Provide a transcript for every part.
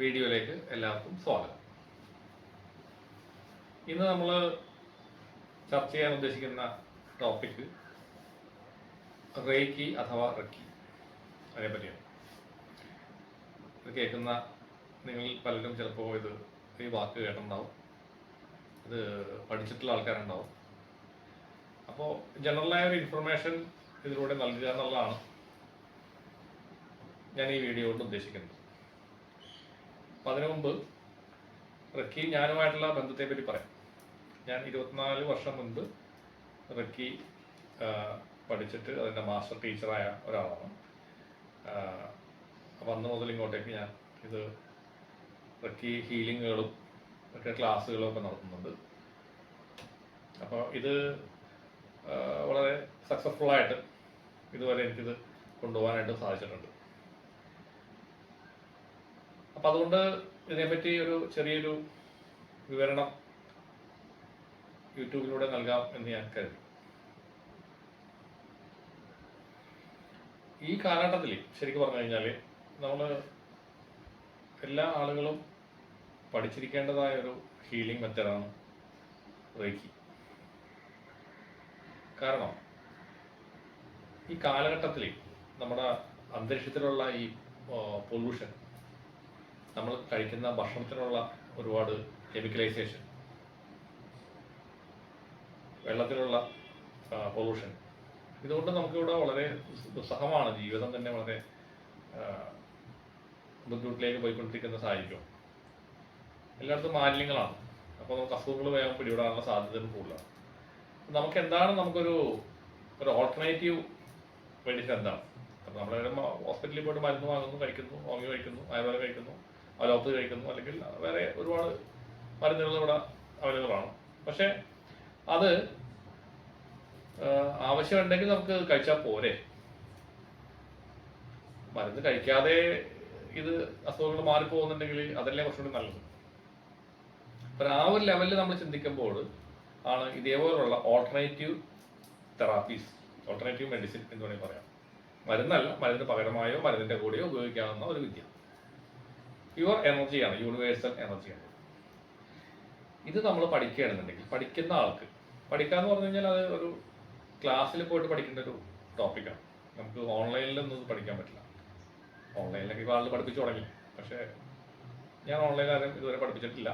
വീഡിയോയിലേക്ക് എല്ലാവർക്കും സ്വാഗതം. ഇന്ന് നമ്മൾ ചർച്ച ചെയ്യാൻ ഉദ്ദേശിക്കുന്ന ടോപ്പിക് റേക്കി അഥവാ റക്കി. അതേപറ്റിയാണ് ഇത് കേൾക്കുന്ന നിങ്ങൾ പലരും ചിലപ്പോൾ ഇത് ഈ വാക്ക് കേട്ടിട്ടുണ്ടാവും. ഇത് പഠിച്ചിട്ടുള്ള ആൾക്കാരുണ്ടാവും. അപ്പോൾ ജനറലായ ഒരു ഇൻഫർമേഷൻ ഇതിലൂടെ നൽകുക എന്നുള്ളതാണ് ഞാൻ ഈ വീഡിയോ കൊണ്ട് ഉദ്ദേശിക്കുന്നത്. അതിനു മുമ്പ് റക്കി ഞാനുമായിട്ടുള്ള ബന്ധത്തെ പറ്റി പറയാം. ഞാൻ ഇരുപത്തിനാല് വർഷം മുൻപ് റക്കി പഠിച്ചിട്ട് അതിന്റെ മാസ്റ്റർ ടീച്ചറായ ഒരാളാണ്. അപ്പം മുതൽ ഇങ്ങോട്ടേക്ക് ഞാൻ ഇത് റക്കി ഹീലിങ്ങുകളും ഒക്കെ ക്ലാസ്സുകളും ഒക്കെ നടത്തുന്നുണ്ട്. അപ്പോൾ ഇത് വളരെ സക്സസ്ഫുൾ ആയിട്ട് ഇതുവരെ എനിക്കിത് കൊണ്ടുപോകാനായിട്ട് സാധിച്ചിട്ടുണ്ട്. അപ്പം അതുകൊണ്ട് ഇതിനെപ്പറ്റി ഒരു ചെറിയൊരു വിവരണം യൂട്യൂബിലൂടെ നൽകാം എന്ന് ഞാൻ കരുതി ഈ കാലഘട്ടത്തിൽ ശരിക്കും പറഞ്ഞു കഴിഞ്ഞാൽ നമ്മൾ എല്ലാ ആളുകളും പഠിച്ചിരിക്കേണ്ടതായ ഒരു ഹീലിംഗ് മെത്തേഡാണ് റേക്കി കാരണം ഈ കാലഘട്ടത്തിൽ നമ്മുടെ അന്തരീക്ഷത്തിലുള്ള ഈ പൊല്യൂഷൻ നമ്മൾ കഴിക്കുന്ന ഭക്ഷണത്തിനുള്ള ഒരുപാട് കെമിക്കലൈസേഷൻ വെള്ളത്തിലുള്ള പൊല്യൂഷൻ ഇതുകൊണ്ട് നമുക്കിവിടെ വളരെ ദുസ്സഹമാണ് ജീവിതം തന്നെ വളരെ ബുദ്ധിമുട്ടിലേക്ക് പോയിക്കൊണ്ടിരിക്കുന്ന സാഹചര്യം. എല്ലായിടത്തും മാലിന്യങ്ങളാണ്. അപ്പോൾ നമുക്ക് അസുഖങ്ങൾ വേഗം പിടിപെടാനുള്ള സാധ്യതകൾ കൂടുതലാണ്. നമുക്ക് എന്താണ് നമുക്കൊരു ഒരു ഓൾട്ടർനേറ്റീവ് മെഡിസിൻ എന്താണ്? നമ്മൾ ഹോസ്പിറ്റലിൽ പോയിട്ട് മരുന്ന് വാങ്ങുന്നു കഴിക്കുന്നു ഹോമിയോ കഴിക്കുന്നു ആയുർവേദം കഴിക്കുന്നു. അലോപ്പതി കഴിക്കുന്നു. അല്ലെങ്കിൽ വേറെ ഒരുപാട് മരുന്നുകൾ ഇവിടെ അവൈലബിൾ ആണ് പക്ഷേ അത് ആവശ്യമുണ്ടെങ്കിൽ നമുക്ക് കഴിച്ചാൽ പോരെ. മരുന്ന് കഴിക്കാതെ ഇത് അസുഖങ്ങൾ മാറിപ്പോകുന്നുണ്ടെങ്കിൽ അതല്ലേ കുറച്ചുകൂടി നല്ലത്. അപ്പം ആ ഒരു ലെവലിൽ നമ്മൾ ചിന്തിക്കുമ്പോൾ ആണ് ഇതേപോലുള്ള ഓൾട്ടർനേറ്റീവ് തെറാപ്പീസ് ഓൾട്ടർനേറ്റീവ് മെഡിസിൻ എന്ന് വേണമെങ്കിൽ പറയാം. മരുന്നല്ല മരുന്നിന് പകരമായോ മരുന്നിന്റെ കൂടെയോ ഉപയോഗിക്കാവുന്ന ഒരു വിദ്യ. പ്യുവർ എനർജിയാണ് യൂണിവേഴ്സൽ എനർജിയാണ് ഇത് നമ്മൾ പഠിക്കുകയാണെന്നുണ്ടെങ്കിൽ പഠിക്കുന്ന ആൾക്ക് പഠിക്കുക എന്ന് പറഞ്ഞു കഴിഞ്ഞാൽ അത് ഒരു ക്ലാസ്സിൽ പോയിട്ട് പഠിക്കേണ്ട ഒരു ടോപ്പിക്കാണ് നമുക്ക് ഓൺലൈനിലൊന്നും പഠിക്കാൻ പറ്റില്ല. ഓൺലൈനിലൊക്കെ ഇപ്പോൾ ആളുകൾ പഠിപ്പിച്ചു തുടങ്ങി. പക്ഷേ ഞാൻ ഓൺലൈൻ ആരും ഇതുവരെ പഠിപ്പിച്ചിട്ടില്ല.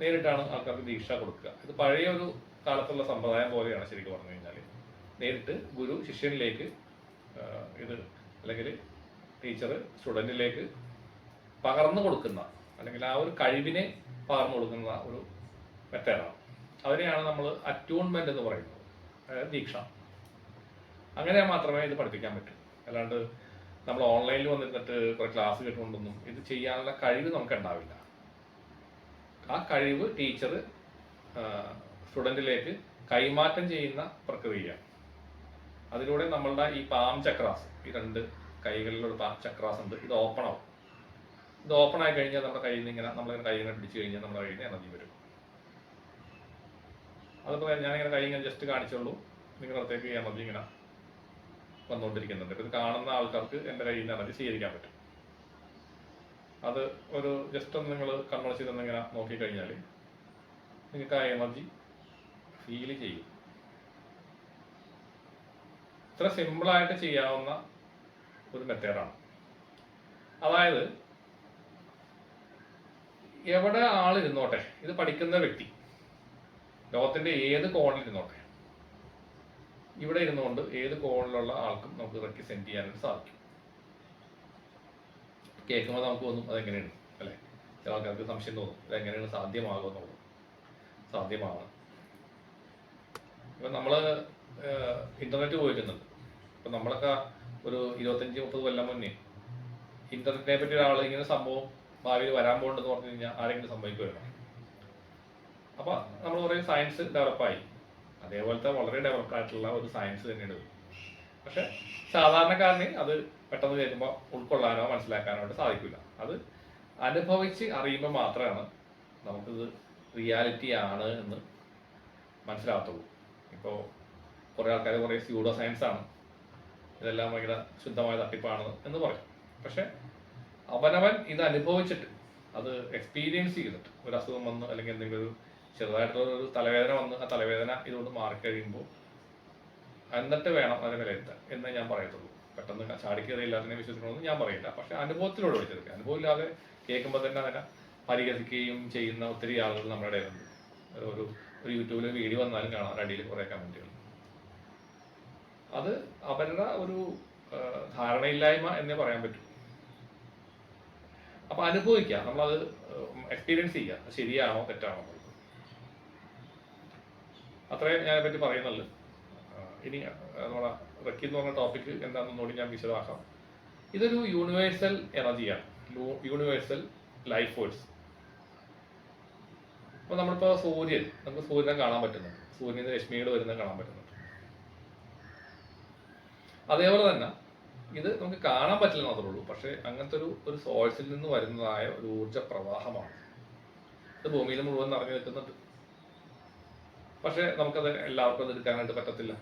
നേരിട്ടാണ് ആൾക്കാർക്ക് ദീക്ഷ കൊടുക്കുക. ഇത് പഴയ ഒരു കാലത്തുള്ള സമ്പ്രദായം പോലെയാണ് ശരിക്കും പറഞ്ഞു കഴിഞ്ഞാൽ നേരിട്ട് ഗുരു ശിഷ്യനിലേക്ക് ഇത് അല്ലെങ്കിൽ ടീച്ചർ സ്റ്റുഡന്റിലേക്ക് പകർന്നു കൊടുക്കുന്ന അല്ലെങ്കിൽ ആ ഒരു കഴിവിനെ പകർന്നു കൊടുക്കുന്ന ഒരു മെത്തേഡാണ് അതിനെയാണ് നമ്മൾ അറ്റ്യൂൺമെന്റ് എന്ന് പറയുന്നത്. അതായത് ദീക്ഷ. അങ്ങനെ മാത്രമേ ഇത് പഠിപ്പിക്കാൻ പറ്റൂ. അല്ലാണ്ട് നമ്മൾ ഓൺലൈനിൽ വന്നിരുന്നിട്ട് കുറെ ക്ലാസ് കേട്ടുകൊണ്ടൊന്നും ഇത് ചെയ്യാനുള്ള കഴിവ് നമുക്ക് ഉണ്ടാവില്ല. ആ കഴിവ് ടീച്ചർ സ്റ്റുഡന്റിലേക്ക് കൈമാറ്റം ചെയ്യുന്ന പ്രക്രിയയാണ്. അതിലൂടെ നമ്മളുടെ ഈ പാം ചക്രാസ് ഈ രണ്ട് കൈകളിലുള്ള പാം ചക്രാസ് ഉണ്ട്. ഇത് ഓപ്പൺ ആവും. ഇത് ഓപ്പൺ ആയി കഴിഞ്ഞാൽ നമ്മുടെ കയ്യിൽ നിന്ന് ഇങ്ങനെ നമ്മളിങ്ങനെ കൈ ഇങ്ങനെ പിടിച്ചു കഴിഞ്ഞാൽ നമ്മുടെ കയ്യിൽ നിന്ന് എനർജി വരും. അതിപ്പോൾ ഞാനിങ്ങനെ കൈ ഇങ്ങനെ ജസ്റ്റ് കാണിച്ചുള്ളൂ. നിങ്ങളുടെ അടുത്തേക്ക് എനർജി ഇങ്ങനെ വന്നുകൊണ്ടിരിക്കുന്നുണ്ട്. ഇത് കാണുന്ന ആൾക്കാർക്ക് എന്റെ കയ്യിൽ നിന്ന് എനർജി സ്വീകരിക്കാൻ പറ്റും. അത് ഒരു ജസ്റ്റ് ഒന്ന് നിങ്ങൾ കൺവേഴ്സ് ചെയ്തൊന്ന് ഇങ്ങനെ നോക്കിക്കഴിഞ്ഞാൽ നിങ്ങൾക്ക് ആ എനർജി ഫീൽ ചെയ്യും. ഇത്ര സിമ്പിളായിട്ട് ചെയ്യാവുന്ന ഒരു മെത്തേഡാണ് അതായത് എവിടെ ആളിരുന്നോട്ടെ? ഇത് പഠിക്കുന്ന വ്യക്തി. ലോകത്തിന്റെ ഏത് കോണിൽ ഇരുന്നോട്ടെ ഇവിടെ ഇരുന്നുകൊണ്ട് ഏത് കോണിലുള്ള ആൾക്കും നമുക്ക് റെപ്രസെന്റ് ചെയ്യാനായിട്ട് സാധിക്കും. കേൾക്കുമ്പോൾ നമുക്ക് തോന്നും അതെങ്ങനെയാണ് അല്ലേ? ചില ആൾക്കാർക്ക് സംശയം തോന്നും ഇതെങ്ങനെയാണ് സാധ്യമാകുമെന്നുള്ളത് സാധ്യമാണ്. ഇപ്പം നമ്മൾ ഇന്റർനെറ്റ് പോയിരുന്നുണ്ട് ഇപ്പം നമ്മളൊക്കെ ഒരു ഇരുപത്തഞ്ച് മുപ്പത് കൊല്ലം മുന്നേ ഇന്റർനെറ്റിനെ പറ്റി ഒരാൾ ഇങ്ങനെ സംഭവം ഭാവിയിൽ വരാൻ പോകുന്നുണ്ടെന്ന് പറഞ്ഞു കഴിഞ്ഞാൽ ആരെങ്കിലും സംഭവിക്കുമല്ലോ അപ്പൊ നമ്മൾ പറയും സയൻസ് ഡെവലപ്പായി അതേപോലത്തെ വളരെ ഡെവലപ്പ് ആയിട്ടുള്ള ഒരു സയൻസ് തന്നെയാണ്. പക്ഷെ സാധാരണക്കാരന് അത് പെട്ടെന്ന് കേൾക്കുമ്പോൾ ഉൾക്കൊള്ളാനോ മനസ്സിലാക്കാനോ ആയിട്ട് സാധിക്കില്ല. അത് അനുഭവിച്ച് അറിയുമ്പോൾ മാത്രമാണ് നമുക്കിത് റിയാലിറ്റി ആണ് എന്ന് മനസ്സിലാകത്തുള്ളൂ. ഇപ്പോൾ കുറേ ആൾക്കാർ കുറേ സ്യൂഡോ സയൻസ് ആണ്. ഇതെല്ലാം ഭയങ്കര ശുദ്ധമായ തട്ടിപ്പാണ് എന്ന് പറയും. പക്ഷെ അവനവൻ ഇത് അനുഭവിച്ചിട്ട് അത് എക്സ്പീരിയൻസ് ചെയ്തിട്ട്. ഒരു അസുഖം വന്ന് അല്ലെങ്കിൽ എന്തെങ്കിലും ചെറുതായിട്ടുള്ള ഒരു തലവേദന വന്ന് ആ തലവേദന ഇതുകൊണ്ട് മാറിക്കഴിയുമ്പോൾ എന്നിട്ട് വേണം അതിനെ വിലയിരുത്താൻ എന്ന് ഞാൻ പറയത്തുള്ളൂ. പെട്ടെന്ന് ചാടിക്കയറി അതിനെ വിശ്വസിക്കണമെന്ന് ഞാൻ പറയില്ല. പക്ഷെ അനുഭവത്തിലൂടെ വിളിച്ചെടുക്കുക. അനുഭവം ഇല്ലാതെ കേൾക്കുമ്പോൾ തന്നെ അതിനെ പരിഹസിക്കുകയും ചെയ്യുന്ന ഒത്തിരി ആളുകൾ നമ്മുടെ ഇടയിലുണ്ട്. ഒരു ഒരു യൂട്യൂബിൽ വീഡിയോ വന്നാലും കാണാം. അടിയിൽ കുറേ കമന്റുകൾ. അത് അവരുടെ ഒരു ധാരണയില്ലായ്മ എന്നേ പറയാൻ പറ്റൂ. അപ്പൊ അനുഭവിക്കുക നമ്മളത് എക്സ്പീരിയൻസ് ചെയ്യുക ശരിയാണോ തെറ്റാണോ അത്രേ ഞാൻ പറ്റി പറയുന്നുള്ളൂ. ഇനി നമ്മളെ റക്കി എന്ന് പറഞ്ഞ ടോപ്പിക് എന്താണെന്നോടി ഞാൻ വിശദമാക്കാം. ഇതൊരു യൂണിവേഴ്സൽ എനർജിയാണ് യൂണിവേഴ്സൽ ലൈഫ് ഫോഴ്സ് അപ്പൊ നമ്മളിപ്പോ സൂര്യൻ നമുക്ക് സൂര്യനെ കാണാൻ പറ്റുന്നുണ്ട്. സൂര്യന് രശ്മികൾ വരുന്നത് കാണാൻ പറ്റുന്നുണ്ട്. അതേപോലെ തന്നെ ഇത് നമുക്ക് കാണാൻ പറ്റില്ല മാത്രമേ ഉള്ളൂ. പക്ഷേ അങ്ങനത്തെ ഒരു ഒരു സോഴ്സിൽ നിന്ന് വരുന്നതായ ഒരു ഊർജ പ്രവാഹമാണ്. ഇത് ഭൂമിയിൽ മുഴുവൻ നിറഞ്ഞു നിൽക്കുന്നുണ്ട്. പക്ഷേ നമുക്കത് എല്ലാവർക്കും അത് എടുക്കാനായിട്ട് പറ്റത്തില്ല.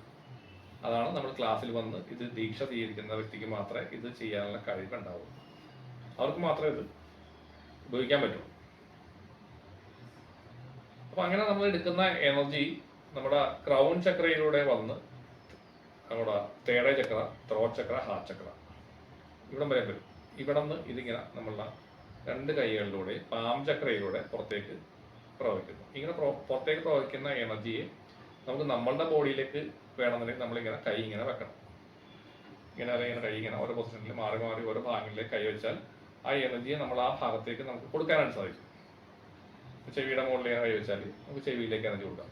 അതാണ് നമ്മൾ ക്ലാസ്സിൽ വന്ന് ഇത് ദീക്ഷ സ്വീകരിക്കുന്ന വ്യക്തിക്ക് മാത്രമേ ഇത് ചെയ്യാനുള്ള കഴിവുണ്ടാവൂ അവർക്ക് മാത്രമേ ഇത് ഉപയോഗിക്കാൻ പറ്റൂ. അപ്പൊ അങ്ങനെ നമ്മൾ എടുക്കുന്ന എനർജി നമ്മുടെ ക്രൗൺ ചക്രയിലൂടെ വന്ന് നമ്മുടെ തേട ചക്ര ത്രോ ചക്ര ഹാ ചക്ര. ഇവിടം വരെ വരും. ഇവിടെ നിന്ന് ഇതിങ്ങനെ നമ്മളുടെ രണ്ട് കൈകളിലൂടെ പാം ചക്രയിലൂടെ പുറത്തേക്ക് പ്രവഹിക്കുന്നു. ഇങ്ങനെ പുറത്തേക്ക് പ്രവഹിക്കുന്ന എനർജിയെ നമുക്ക് നമ്മളുടെ ബോഡിയിലേക്ക് വേണമെന്നുണ്ടെങ്കിൽ നമ്മളിങ്ങനെ കൈ ഇങ്ങനെ വെക്കണം. ഇങ്ങനെ ഇങ്ങനെ കൈ ഇങ്ങനെ ഓരോ പൊസിഷനിൽ മാറി മാറി ഓരോ ഭാഗങ്ങളിലേക്ക് കൈ വെച്ചാൽ ആ എനർജിയെ നമ്മൾ ആ ഭാഗത്തേക്ക് നമുക്ക് കൊടുക്കാനായിട്ട് സാധിക്കും. ചെവിയുടെ മുകളിൽ കൈ വെച്ചാൽ നമുക്ക് ചെവിയിലേക്ക് എനർജി കൊടുക്കാൻ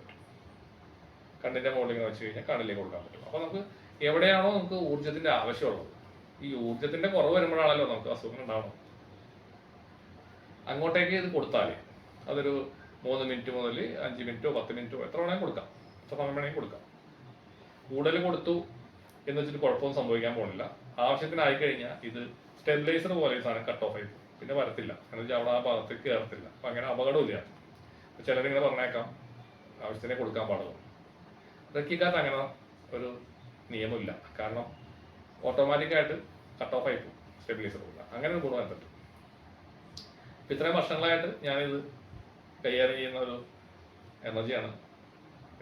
കണ്ണിന്റെ ഇങ്ങനെ വെച്ച് കഴിഞ്ഞാൽ കണ്ണിലേക്ക് കൊടുക്കാൻ പറ്റും. അപ്പൊ നമുക്ക് എവിടെയാണോ നമുക്ക് ഊർജത്തിന്റെ ആവശ്യമുള്ളത് ഈ ഊർജത്തിന്റെ കുറവ് വരുമ്പോഴാണല്ലോ നമുക്ക് അസുഖങ്ങൾ ഉണ്ടാവണം അങ്ങോട്ടേക്ക് ഇത് കൊടുത്താൽ അതൊരു മൂന്ന് മിനിറ്റ് മുതൽ അഞ്ച് മിനിറ്റോ പത്ത് മിനിറ്റോ എത്ര വേണമെങ്കിൽ കൊടുക്കാം. എത്ര സമയം വേണമെങ്കിൽ കൊടുക്കാം. കൂടുതൽ കൊടുത്തു എന്ന് വെച്ചിട്ട് കുഴപ്പമൊന്നും സംഭവിക്കാൻ പോകുന്നില്ല. ആവശ്യത്തിനായി കഴിഞ്ഞാൽ ഇത് സ്റ്റെബിലൈസർ പോലെ സാധനം കട്ട് ഓഫ് ആയി പിന്നെ വരത്തില്ല. എന്ന് വെച്ചാൽ അവിടെ ആ ഭാഗത്തേക്ക് കയറത്തില്ല. അപ്പൊ അങ്ങനെ അപകടമില്ല. ചിലരിങ്ങനെ പറഞ്ഞേക്കാം. ആവശ്യത്തിനെ കൊടുക്കാൻ പാടുള്ളൂ. റക്കിക്കകത്ത് അങ്ങനെ ഒരു നിയമമില്ല. കാരണം ഓട്ടോമാറ്റിക്കായിട്ട് കട്ട് ഓഫ് ആയി പോകും സ്റ്റെബിലൈസർ ഇല്ല അങ്ങനെ ഒരു ഗുണം പറ്റും ഇപ്പൊ ഇത്രയും വർഷങ്ങളായിട്ട് ഞാനിത് കൈകാര്യം ചെയ്യുന്ന ഒരു എനർജിയാണ്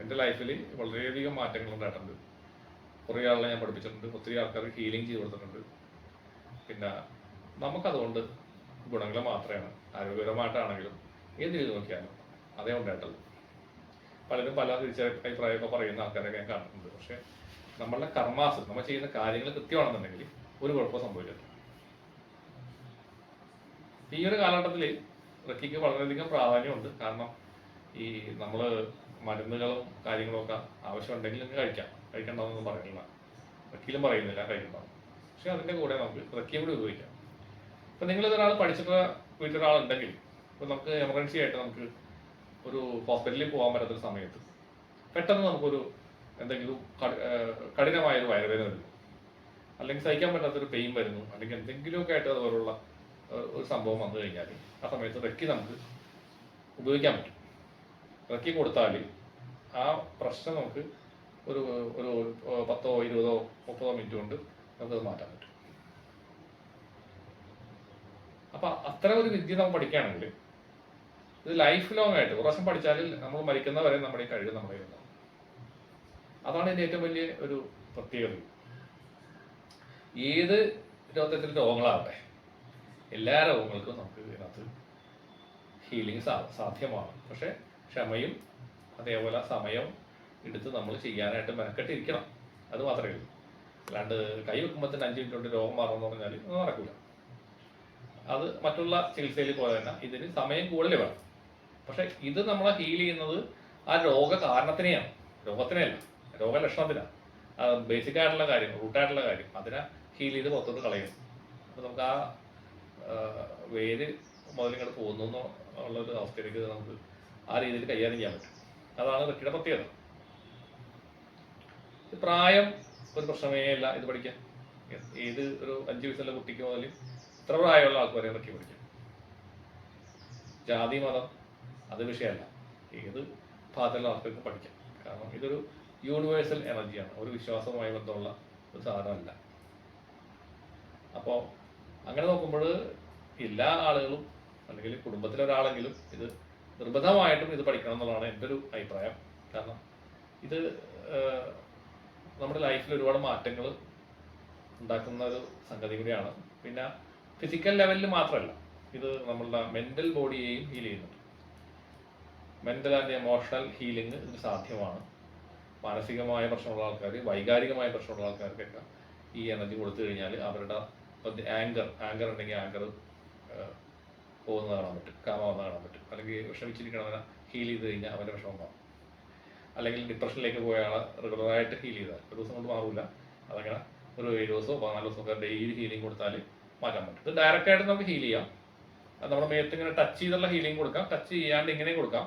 എന്റെ ലൈഫിൽ വളരെയധികം മാറ്റങ്ങൾ ഉണ്ടായിട്ടുണ്ട്. കുറേ ആളുകളെ ഞാൻ പഠിപ്പിച്ചിട്ടുണ്ട്. ഒത്തിരി ആൾക്കാർക്ക് ഹീലിംഗ് ചെയ്ത് കൊടുത്തിട്ടുണ്ട്. പിന്നെ നമുക്കതുകൊണ്ട് ഗുണങ്ങൾ മാത്രമാണ്. ആരോഗ്യപരമായിട്ടാണെങ്കിലും ഏത് രീതി നോക്കിയാലും അതേ ഉണ്ടായിട്ടുള്ളൂ. പലരും പല തിരിച്ച അഭിപ്രായമൊക്കെ പറയുന്ന ആൾക്കാരൊക്കെ ഞാൻ കാണുന്നുണ്ട്. പക്ഷെ നമ്മളുടെ കർമാസ് നമ്മൾ ചെയ്യുന്ന കാര്യങ്ങൾ കൃത്യമാണെന്നുണ്ടെങ്കിൽ ഒരു കുഴപ്പവും സംഭവിക്കില്ല ഈ ഒരു കാലഘട്ടത്തിൽ റക്കിക്ക് വളരെയധികം പ്രാധാന്യമുണ്ട്. കാരണം ഈ നമ്മൾ മരുന്നുകളും കാര്യങ്ങളൊക്കെ ആവശ്യമുണ്ടെങ്കിൽ നിങ്ങൾക്ക് കഴിക്കാം. കഴിക്കണ്ടെന്നൊന്നും പറയുന്നില്ല. റക്കിയിലും പറയുന്നില്ല കഴിക്കണ്ടാവും പക്ഷെ അതിന്റെ കൂടെ നമുക്ക് റക്കിയും കൂടി ഉപയോഗിക്കാം. ഇപ്പൊ നിങ്ങൾ ഒരാൾ പഠിച്ചിട്ട് വീട്ടിലൊരാളുണ്ടെങ്കിൽ ഇപ്പൊ നമുക്ക് എമർജൻസി ആയിട്ട് നമുക്ക് ഒരു ഹോസ്പിറ്റലിൽ പോകാൻ പറ്റാത്തൊരു സമയത്ത് പെട്ടെന്ന് നമുക്കൊരു എന്തെങ്കിലും കഠിനമായൊരു വയറുവേദന വരുന്നു അല്ലെങ്കിൽ സഹിക്കാൻ പറ്റാത്തൊരു പെയിൻ വരുന്നു. അല്ലെങ്കിൽ എന്തെങ്കിലുമൊക്കെ ആയിട്ട് അതുപോലുള്ള ഒരു സംഭവം വന്നു കഴിഞ്ഞാൽ ആ സമയത്ത് റെക്കി നമുക്ക് ഉപയോഗിക്കാൻ പറ്റും. റെക്കി കൊടുത്താൽ ആ പ്രശ്നം നമുക്ക് ഒരു ഒരു പത്തോ ഇരുപതോ മുപ്പതോ മിനിറ്റ് കൊണ്ട് നമുക്കത് മാറ്റാൻ പറ്റും. അപ്പൊ അത്തരം ഒരു വിദ്യ നമ്മൾ പഠിക്കുകയാണെങ്കിൽ ഇത് ലൈഫ് ലോങ് ആയിട്ട് പ്രാവശ്യം പഠിച്ചാൽ നമ്മൾ മരിക്കുന്നവരെ നമ്മുടെ ഈ കഴിവ് നമ്മുടെ അതാണ് ഇതിന്റെ ഏറ്റവും വലിയ ഒരു പ്രത്യേകത. ഏത് രോഗത്തിൽ രോഗങ്ങളാവട്ടെ എല്ലാ രോഗങ്ങൾക്കും നമുക്ക് ഇതിനകത്ത് ഹീലിംഗ് സാധ്യമാണ്. പക്ഷേ ക്ഷമയും അതേപോലെ സമയം എടുത്ത് നമ്മൾ ചെയ്യാനായിട്ട് മെനക്കെട്ടിരിക്കണം. അത് മാത്രമേ ഉള്ളൂ. അല്ലാണ്ട് കൈ വെക്കുമ്പോൾ തന്നെ അഞ്ച് മിനിറ്റ് കൊണ്ട് രോഗം മാറുമെന്ന് പറഞ്ഞാൽ നടക്കില്ല അത് മറ്റുള്ള ചികിത്സയിൽ പോലെ തന്നെ ഇതിന് സമയം കൂടുതൽ വേണം. പക്ഷെ ഇത് നമ്മളെ ഹീൽ ചെയ്യുന്നത് ആ രോഗ കാരണത്തിനെയാണ്. രോഗത്തിനെയല്ല രോഗലക്ഷണത്തിനാണ് ബേസിക് ആയിട്ടുള്ള കാര്യം റൂട്ടായിട്ടുള്ള കാര്യം അതിനെ ഹീൽ ചെയ്ത് പുറത്തോട്ട് കളയും അപ്പൊ നമുക്ക് ആ വേര് മുതലിങ്ങോട്ട് പോകുന്നു ഉള്ളൊരു അവസ്ഥയിലേക്ക് നമുക്ക് ആ രീതിയിൽ കൈകാര്യം ചെയ്യാൻ പറ്റും. അതാണ് വ്യക്തിയുടെ പ്രത്യേകത. പ്രായം ഒരു പ്രശ്നമേ അല്ല ഇത് പഠിക്കാൻ. ഏത് ഒരു അഞ്ച് വയസ്സുള്ള കുട്ടിക്ക് മുതൽ ഇത്ര പ്രായമുള്ള ആൾക്കാരെ വരെ പഠിക്കാം ജാതി മതം അത് വിഷയമല്ല. ഏത് ഭാഗത്തുള്ള ആൾക്കാർക്ക് പഠിക്കാം കാരണം ഇതൊരു യൂണിവേഴ്സൽ എനർജിയാണ് ഒരു വിശ്വാസവുമായി ബന്ധമുള്ള ഒരു സാധനമല്ല. അപ്പോൾ അങ്ങനെ നോക്കുമ്പോൾ എല്ലാ ആളുകളും അല്ലെങ്കിൽ കുടുംബത്തിലെ ഒരാളെങ്കിലും ഇത് നിർബന്ധമായിട്ടും ഇത് പഠിക്കണം എന്നുള്ളതാണ് എന്റെ ഒരു അഭിപ്രായം. കാരണം ഇത് നമ്മുടെ ലൈഫിൽ ഒരുപാട് മാറ്റങ്ങൾ ഉണ്ടാക്കുന്ന ഒരു സംഗതി കൂടിയാണ്. പിന്നെ ഫിസിക്കൽ ലെവലിൽ മാത്രമല്ല ഇത് നമ്മളുടെ മെന്റൽ ബോഡിയെയും ഹീൽ ചെയ്യുന്നുണ്ട്. മെന്റൽ ആൻഡ് എമോഷണൽ ഹീലിംഗ് ഇത് സാധ്യമാണ്. മാനസികമായ പ്രശ്നമുള്ള ആൾക്കാർ വൈകാരികമായ പ്രശ്നമുള്ള ആൾക്കാർക്കൊക്കെ ഈ എനർജി കൊടുത്തു കഴിഞ്ഞാൽ അവരുടെ ആങ്കർ ആങ്കർ ഉണ്ടെങ്കിൽ ആങ്കർ പോകുന്നത് കാണാൻ പറ്റും കാമാവുന്ന കാണാൻ പറ്റും. അല്ലെങ്കിൽ വിഷമിച്ചിരിക്കണവനെ ഹീൽ ചെയ്ത് കഴിഞ്ഞാൽ അവന്റെ വിഷമം മാറും അല്ലെങ്കിൽ ഡിപ്രഷനിലേക്ക് പോയ ആളെ റെഗുലറായിട്ട് ഹീൽ ചെയ്താൽ ഒരു ദിവസം കൊണ്ട് മാറില്ല അതങ്ങനെ ഒരു ഏഴ് ദിവസമോ പതിനാല് ദിവസമോ ഒക്കെ ഡെയിലി ഹീലിംഗ് കൊടുത്താൽ മാറ്റാൻ പറ്റും. ഇത് ഡയറക്റ്റായിട്ട് നമുക്ക് ഹീൽ ചെയ്യാം. നമ്മുടെ മേത്ത് ഇങ്ങനെ ടച്ച് ചെയ്തുള്ള ഹീലിംഗ് കൊടുക്കാം. ടച്ച് ചെയ്യാണ്ട് ഇങ്ങനെ കൊടുക്കാം.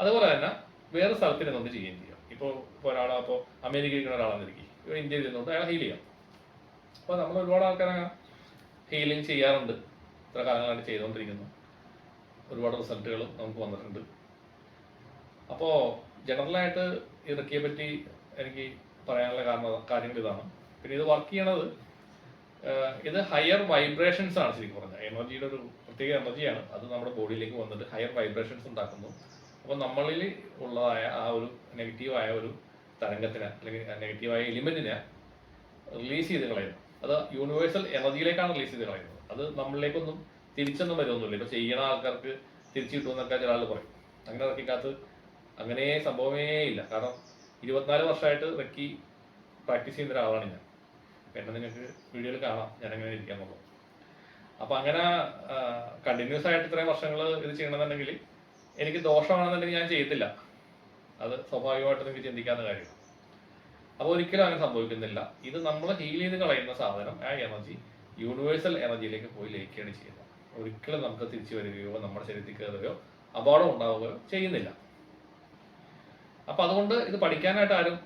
അതുപോലെ തന്നെ വേറെ സ്ഥലത്ത് ഇരുന്നുകൊണ്ട് ചെയ്യുകയും ചെയ്യാം. ഇപ്പോൾ ഇപ്പോൾ ഒരാൾ അപ്പോൾ അമേരിക്കയിൽ ഇരിക്കുന്ന ഒരാളാണെന്നിരിക്കും ഇന്ത്യയിൽ ഇരുന്നുകൊണ്ട് അയാൾ ഹീൽ ചെയ്യാം. അപ്പോൾ നമ്മൾ ഒരുപാട് ആൾക്കാരെ ഹീലിംഗ് ചെയ്യാറുണ്ട്. ഇത്ര കാലങ്ങളായിട്ട് ചെയ്തുകൊണ്ടിരിക്കുന്നു. ഒരുപാട് റിസൾട്ടുകൾ നമുക്ക് വന്നിട്ടുണ്ട്. അപ്പോൾ ജനറലായിട്ട് ഇറക്കിയെ പറ്റി എനിക്ക് പറയാനുള്ള കാരണം കാര്യങ്ങൾ ഇതാണ്. പിന്നെ ഇത് വർക്ക് ചെയ്യണത് ഇത് ഹയർ വൈബ്രേഷൻസ് ആണ് ശരിക്കും പറഞ്ഞാൽ. എനർജിയുടെ ഒരു പ്രത്യേക എനർജിയാണ് അത് നമ്മുടെ ബോഡിയിലേക്ക് വന്നിട്ട് ഹയർ വൈബ്രേഷൻസ് ഉണ്ടാക്കുന്നു. അപ്പോൾ നമ്മളിൽ ഉള്ളതായ ആ ഒരു നെഗറ്റീവായ ഒരു തരംഗത്തിന് അല്ലെങ്കിൽ നെഗറ്റീവായ എലിമെന്റിനെ റിലീസ് ചെയ്ത് കളയുന്നു. അത് യൂണിവേഴ്സൽ എനർജിയിലേക്കാണ് റിലീസ് ചെയ്ത് കളയുന്നത്. അത് നമ്മളിലേക്കൊന്നും തിരിച്ചൊന്നും വരുമൊന്നുമില്ല ഇപ്പൊ ചെയ്യുന്ന ആൾക്കാർക്ക് തിരിച്ചു കിട്ടുമെന്നൊക്കെ ചില ആൾ പറയും. അങ്ങനെ റക്കിക്കകത്ത് അങ്ങനെ സംഭവമേ ഇല്ല. കാരണം ഇരുപത്തിനാല് വർഷമായിട്ട് റക്കി പ്രാക്ടീസ് ചെയ്യുന്ന ഒരാളാണ് ഞാൻ. എന്നെ നിങ്ങൾക്ക് വീഡിയോയിൽ കാണാം. ഞാൻ എങ്ങനെ ഇരിക്കാന്നുള്ളത്. അപ്പൊ അങ്ങനെ കണ്ടിന്യൂസ് ആയിട്ട് ഇത്രയും വർഷങ്ങൾ ഇത് ചെയ്യണമെന്നുണ്ടെങ്കിൽ എനിക്ക് ദോഷമാണെന്നുണ്ടെങ്കിൽ ഞാൻ ചെയ്യത്തില്ല. അത് സ്വാഭാവികമായിട്ട് നിങ്ങൾക്ക് ചിന്തിക്കാവുന്ന കാര്യം അപ്പോൾ ഒരിക്കലും അങ്ങനെ സംഭവിക്കുന്നില്ല. ഇത് നമ്മൾ ഹീൽ ചെയ്ത് കളയുന്ന സാധനം ആ എനർജി യൂണിവേഴ്സൽ എനർജിയിലേക്ക് പോയി ലയിക്കുകയാണ് ചെയ്യുന്നത്. ഒരിക്കലും നമുക്ക് തിരിച്ചു വരികയോ നമ്മുടെ ശരീരത്തിൽ കയറുകയോ അപകടം ഉണ്ടാവുകയോ ചെയ്യുന്നില്ല. അപ്പൊ അതുകൊണ്ട് ഇത് പഠിക്കാനായിട്ട് ആരും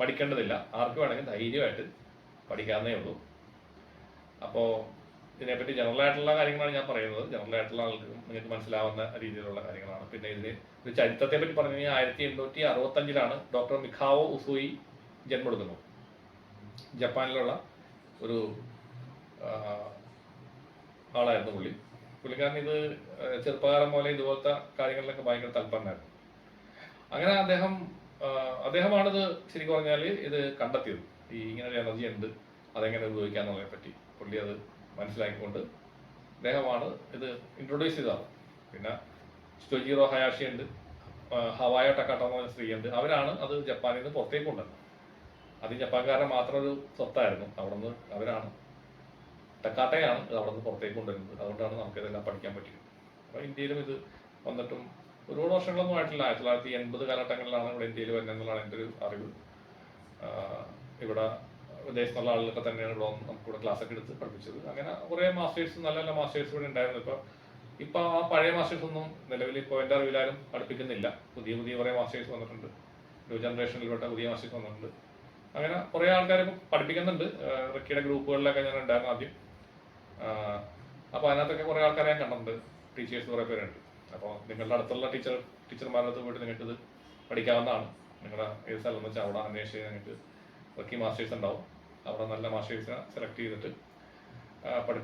പഠിക്കേണ്ടതില്ല ആർക്ക് വേണമെങ്കിൽ ധൈര്യമായിട്ട് പഠിക്കാവുന്നേ ഉള്ളൂ. അപ്പോൾ ഇതിനെപ്പറ്റി ജനറൽ ആയിട്ടുള്ള കാര്യങ്ങളാണ് ഞാൻ പറയുന്നത്. ജനറൽ ആയിട്ടുള്ള ആൾക്ക് നിങ്ങൾക്ക് മനസ്സിലാവുന്ന രീതിയിലുള്ള കാര്യങ്ങളാണ്. പിന്നെ ഇതിന് ഒരു ചരിത്രത്തെ പറ്റി പറഞ്ഞു കഴിഞ്ഞാൽ ആയിരത്തി എണ്ണൂറ്റി അറുപത്തഞ്ചിലാണ് ഡോക്ടർ മിഖാവോ ഉസൂയി ജന്മെടുക്കുന്നത് ജപ്പാനിലുള്ള ഒരു ആളായിരുന്നു പുള്ളി. പുള്ളിക്കാരൻ ഇത് ചെറുപ്പകാലം പോലെ ഇതുപോലത്തെ കാര്യങ്ങളിലൊക്കെ ഭയങ്കര താല്പര്യമായിരുന്നു അങ്ങനെ അദ്ദേഹം അദ്ദേഹമാണിത് ശരിക്കും പറഞ്ഞാൽ ഇത് കണ്ടെത്തിയത്. ഈ ഇങ്ങനെ ഒരു എനർജി ഉണ്ട് അതെങ്ങനെ ഉപയോഗിക്കാന്നുള്ളതിനെ പറ്റി പുള്ളി അത് മനസ്സിലാക്കിക്കൊണ്ട് അദ്ദേഹമാണ് ഇത് ഇൻട്രൊഡ്യൂസ് ചെയ്തത്. പിന്നെ സ്റ്റൊജീറോ ഹയാഷി ഉണ്ട്. ഹവായ ടക്കാട്ടോ എന്ന് പറഞ്ഞ അവരാണ് അത് ജപ്പാനിൽ നിന്ന് പുറത്തേക്ക് കൊണ്ടുവന്നത്. അത് ജപ്പാൻകാരുടെ മാത്രം ഒരു സ്വത്തായിരുന്നു. അവിടെ നിന്ന് അവരാണ് ടക്കാട്ടയാണ് ഇത് അവിടെ നിന്ന് പുറത്തേക്ക് കൊണ്ടുവരുന്നത്. അതുകൊണ്ടാണ് നമുക്കിതെല്ലാം പഠിക്കാൻ പറ്റിയത്. അപ്പോൾ ഇന്ത്യയിലും ഇത് വന്നിട്ടും ഒരുപാട് വർഷങ്ങളൊന്നും ആയിട്ടില്ല. ആയിരത്തി തൊള്ളായിരത്തി എൺപത് കാലഘട്ടങ്ങളിലാണ് ഇവിടെ ഇന്ത്യയിൽ വരുന്നത് എന്നുള്ളതാണ് എന്റെ ഒരു അറിവ്. ഇവിടെ വിദേശത്തുള്ള ആളുകളൊക്കെ തന്നെയാണ് ഇവിടെ നമുക്കിവിടെ ക്ലാസ് ഒക്കെ എടുത്ത് പഠിപ്പിച്ചത്. അങ്ങനെ കുറേ മാസ്റ്റേഴ്സ് നല്ല നല്ല മാസ്റ്റേഴ്സ് ഇവിടെ ഉണ്ടായിരുന്നു. ഇപ്പോൾ ഇപ്പോൾ ആ പഴയ മാസ്റ്റേഴ്സ് ഒന്നും നിലവിൽ ഇപ്പോൾ എന്റെ അറിവിലാരും പഠിപ്പിക്കുന്നില്ല. പുതിയ പുതിയ കുറേ മാസ്റ്റേഴ്സ് വന്നിട്ടുണ്ട്. ന്യൂ ജനറേഷനിൽപ്പെട്ട പുതിയ മാസ്റ്റേഴ്സ് വന്നിട്ടുണ്ട്. അങ്ങനെ കുറേ ആൾക്കാർ ഇപ്പോൾ പഠിപ്പിക്കുന്നുണ്ട്. റിക്കിയുടെ ഗ്രൂപ്പുകളിലൊക്കെ ഞാൻ ഉണ്ടായിരുന്നു ആദ്യം. അപ്പോൾ അതിനകത്തൊക്കെ കുറേ ആൾക്കാരെ ഞാൻ കണ്ടിട്ടുണ്ട്. ടീച്ചേഴ്സ് കുറേ പേരുണ്ട്. അപ്പോൾ നിങ്ങളുടെ അടുത്തുള്ള ടീച്ചർ ടീച്ചർമാരുടെ അടുത്ത് പോയിട്ട് നിങ്ങൾക്ക് ഇത് പഠിക്കാവുന്നതാണ്. നിങ്ങളുടെ ഏത് സ്ഥലം വെച്ചാൽ അവിടെ അന്വേഷിച്ച് നിങ്ങൾക്ക് റക്കി മാസ്റ്റേഴ്സ് ഉണ്ടാവും. അവിടെ നല്ല മാഷേഴ്സ് സെലക്ട് ചെയ്തിട്ട് പഠി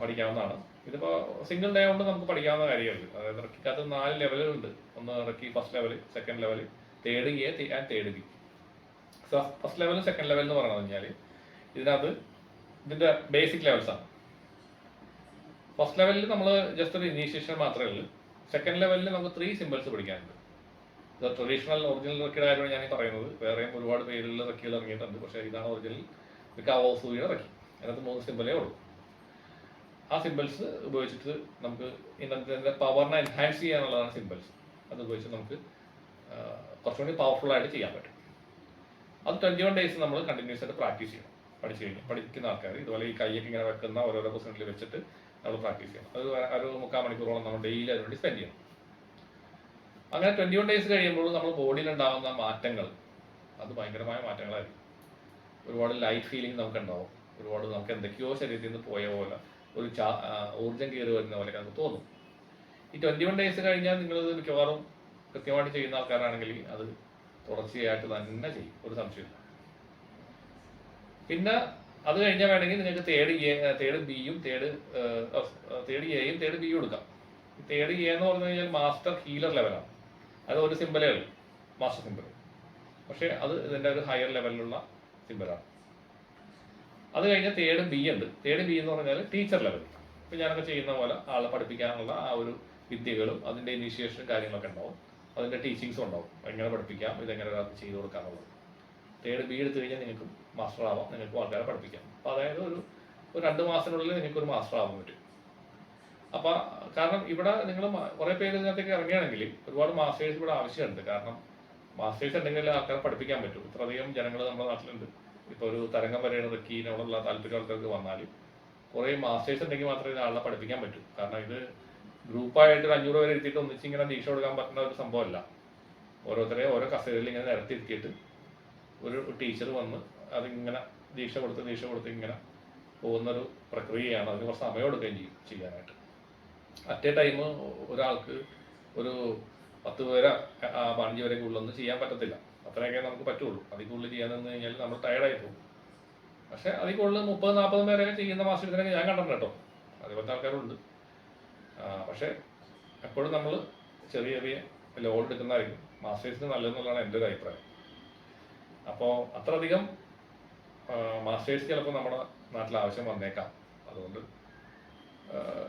പഠിക്കാവുന്നതാണ്. ഇതിപ്പോൾ സിംഗിൾ ഡേ കൊണ്ട് നമുക്ക് പഠിക്കാവുന്ന കാര്യമല്ല. അതായത് റക്കിക്കകത്ത് നാല് ലെവലുകളുണ്ട് ഒന്ന് reiki first level second level third A and third B first ലെവലും സെക്കൻഡ് ലെവൽ എന്ന് പറയുന്നത് കഴിഞ്ഞാൽ ഇതിനകത്ത് ഇതിന്റെ ബേസിക് ലെവൽസ് ആണ്. ഫസ്റ്റ് ലെവലിൽ നമ്മൾ ജസ്റ്റ് ഒരു ഇനീഷ്യേഷൻ മാത്രമേ ഉള്ളൂ. സെക്കൻഡ് ലെവലിൽ നമുക്ക് ത്രീ സിമ്പിൾസ് പഠിക്കാനുണ്ട്. ഇത് ട്രഡീഷണൽ ഒറിജിനൽ റക്കിയുടെ കാര്യമാണ് ഞാൻ പറയുന്നത്. വേറെയും ഒരുപാട് പേരിലുള്ള റക്കികൾ ഇറങ്ങിയിട്ടുണ്ട്. പക്ഷേ ഇതാണ് ഒറിജിനൽ കാവോസൂയുടെ ഇറക്കി. അതിനകത്ത് മൂന്ന് സിമ്പിളേ ഉള്ളൂ. ആ സിമ്പിൾസ് ഉപയോഗിച്ചിട്ട് നമുക്ക് ഇന്നത്തെ പവറിനെ എൻഹാൻസ് ചെയ്യാനുള്ളതാണ് സിമ്പിൾസ് അത് ഉപയോഗിച്ച് നമുക്ക് കുറച്ചുകൂടി പവർഫുൾ ആയിട്ട് ചെയ്യാൻ പറ്റും. അത് ട്വന്റി വൺ ഡേയ്സ് നമ്മൾ കണ്ടിന്യൂസ് ആയിട്ട് പ്രാക്ടീസ് ചെയ്യണം. പഠിച്ചു കഴിഞ്ഞു പഠിക്കുന്ന ആൾക്കാർ ഇതുപോലെ ഈ കൈയൊക്കെ ഇങ്ങനെ വെക്കുന്ന ഓരോരോ പൊസിഷനിൽ വെച്ചിട്ട് നമ്മൾ പ്രാക്ടീസ് ചെയ്യണം. അത് ഒരു മുക്കാൽ മണിക്കൂറോളം നമ്മൾ ഡെയിലി അതിനുവേണ്ടി സ്പെൻഡ് ചെയ്യണം. അങ്ങനെ ട്വന്റി വൺ ഡേയ്സ് കഴിയുമ്പോൾ നമ്മൾ ബോഡിയിൽ ഉണ്ടാകുന്ന മാറ്റങ്ങൾ അത് ഭയങ്കരമായ മാറ്റങ്ങളായിരിക്കും. ഒരുപാട് ലൈറ്റ് ഫീലിംഗ് നമുക്ക് ഉണ്ടാവും ഒരുപാട് നമുക്ക് എന്തൊക്കെയോ ശരീരത്തിൽ നിന്ന് പോയ പോലെ ഒരു ചാ ഊർജം കയറി വരുന്ന പോലെ നമുക്ക് തോന്നും. ഈ ട്വന്റി വൺ ഡേയ്സ് കഴിഞ്ഞാൽ നിങ്ങൾ മിക്കവാറും കൃത്യമായിട്ട് ചെയ്യുന്ന ആൾക്കാരാണെങ്കിൽ അത് തുടർച്ചയായിട്ട് തന്നെ ചെയ്യും. ഒരു സംശയം പിന്നെ അത് കഴിഞ്ഞാൽ വേണമെങ്കിൽ നിങ്ങൾക്ക് തേർഡ് എ തേർഡ് ബിയും തേർഡ് തേർഡ് എയും തേർഡ് ബിയും എടുക്കാം. തേർഡ് എ എന്ന് പറഞ്ഞു കഴിഞ്ഞാൽ മാസ്റ്റർ ഹീലർ ലെവലാണ് അത് ഒരു സിമ്പിളേ ഉള്ളൂ മാസ്റ്റർ സിമ്പിൾ പക്ഷേ അത് ഇതിന്റെ ഒരു ഹയർ ലെവലിലുള്ള സിമ്പിളാണ് അത് കഴിഞ്ഞാൽ തേർഡ് ബി ഉണ്ട്. തേർഡ് ബി എന്ന് പറഞ്ഞാൽ ടീച്ചർ ലെവൽ ഇപ്പം ഞാനൊക്കെ ചെയ്യുന്ന പോലെ ആളെ പഠിപ്പിക്കാനുള്ള ആ ഒരു വിദ്യകളും അതിന്റെ ഇനീഷ്യേഷനും കാര്യങ്ങളൊക്കെ ഉണ്ടാവും. അതിന്റെ ടീച്ചിങ്സും ഉണ്ടാവും. എങ്ങനെ പഠിപ്പിക്കാം ഇതെങ്ങനെ ഒരാൾക്ക് ചെയ്തു കൊടുക്കാമെന്നുള്ളത് തേർഡ് ബി എടുത്തു കഴിഞ്ഞാൽ നിങ്ങൾക്ക് മാസ്റ്റർ ആവാം. നിങ്ങൾക്ക് ആൾക്കാരെ പഠിപ്പിക്കാം. അപ്പോൾ അതായത് ഒരു ഒരു രണ്ട് മാസത്തിനുള്ളിൽ നിങ്ങൾക്ക് ഒരു മാസ്റ്റർ ആവാൻ പറ്റും. അപ്പോൾ കാരണം ഇവിടെ നിങ്ങൾ കുറേ പേര് ഇതിനകത്തേക്ക് ഇറങ്ങുകയാണെങ്കിൽ ഒരുപാട് മാസ്റ്റേഴ്സ് ഇവിടെ ആവശ്യമുണ്ട്. കാരണം മാസ്റ്റേഴ്സ് ഉണ്ടെങ്കിൽ ആൾക്കാരെ പഠിപ്പിക്കാൻ പറ്റും. ഇത്രയധികം ജനങ്ങൾ നമ്മുടെ നാട്ടിലുണ്ട്. ഇപ്പോൾ ഒരു തരംഗം വരെയാണ് റെക്കീനോടുള്ള താല്പര്യം ആൾക്കാർക്ക് വന്നാൽ കുറേ മാസ്റ്റേഴ്സ് ഉണ്ടെങ്കിൽ മാത്രമേ ആളെ പഠിപ്പിക്കാൻ പറ്റൂ. കാരണം ഇത് ഗ്രൂപ്പായിട്ട് അഞ്ഞൂറ് പേര് ഇരുത്തിയിട്ട് ഒന്നിച്ച് ഇങ്ങനെ ദീക്ഷ കൊടുക്കാൻ പറ്റുന്ന ഒരു സംഭവമല്ല. ഓരോരുത്തരെ ഓരോ കസേരയിൽ ഇങ്ങനെ നിരത്തിയിരുത്തിയിട്ട് ഒരു ടീച്ചർ വന്ന് അതിങ്ങനെ ദീക്ഷ കൊടുത്ത് ദീക്ഷ കൊടുത്ത് ഇങ്ങനെ പോകുന്നൊരു പ്രക്രിയയാണ്. അതിന് കുറച്ച് സമയം എടുക്കുകയും ചെയ്യും ചെയ്യാനായിട്ട്. അറ്റ് എ ടൈം ഒരാൾക്ക് ഒരു പത്ത് പേരെ പതിനഞ്ച് പേരെ കൂടുതലൊന്നും ചെയ്യാൻ പറ്റത്തില്ല. അത്രയൊക്കെ നമുക്ക് പറ്റുള്ളൂ. അതിൽ കൂടുതൽ ചെയ്യാൻ നിന്ന് കഴിഞ്ഞാൽ നമ്മൾ ടയർഡായി പോകും. പക്ഷേ അതിൽ കൂടുതൽ മുപ്പത് നാൽപ്പത് പേരെയൊക്കെ ചെയ്യുന്ന മാസ്റ്റേഴ്സിനൊക്കെ ഞാൻ കണ്ടിട്ടുണ്ട് കേട്ടോ. അതേപോലത്തെ ആൾക്കാരുണ്ട്. പക്ഷേ എപ്പോഴും നമ്മൾ ചെറിയ ചെറിയ ലോഡ് എടുക്കുന്നതായിരിക്കും. മാസ്റ്റേഴ്സിന് നല്ലതെന്നുള്ളതാണ് എന്റെ ഒരു അഭിപ്രായം. അപ്പോൾ അത്രയധികം മാസ്റ്റേഴ്സ് ചിലപ്പോൾ നമ്മുടെ നാട്ടിൽ ആവശ്യം വന്നേക്കാം. അതുകൊണ്ട്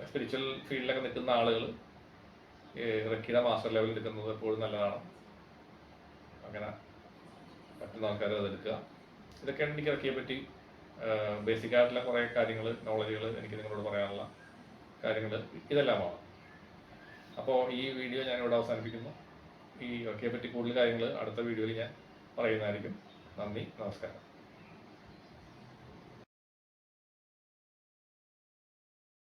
സ്പിരിച്വൽ ഫീൽഡിലൊക്കെ നിൽക്കുന്ന ആളുകൾ റക്കിയുടെ മാസ്റ്റർ ലെവലിൽ എടുക്കുന്നത് എപ്പോഴും നല്ലതാണ്. അങ്ങനെ പറ്റുന്ന ആൾക്കാർ അത് എടുക്കുക ഇതൊക്കെയാണ് എനിക്ക് ഇറക്കിയെ പറ്റി ബേസിക് ആയിട്ടുള്ള കുറേ കാര്യങ്ങൾ നോളജുകൾ എനിക്ക് നിങ്ങളോട് പറയാനുള്ള കാര്യങ്ങൾ ഇതെല്ലാമാണ്. അപ്പോൾ ഈ വീഡിയോ ഞാൻ ഇവിടെ അവസാനിപ്പിക്കുന്നു. ഈ ഇറക്കിയെ പറ്റി കൂടുതൽ കാര്യങ്ങൾ അടുത്ത വീഡിയോയിൽ ഞാൻ പറയുന്നതായിരിക്കും. നന്ദി നമസ്കാരം.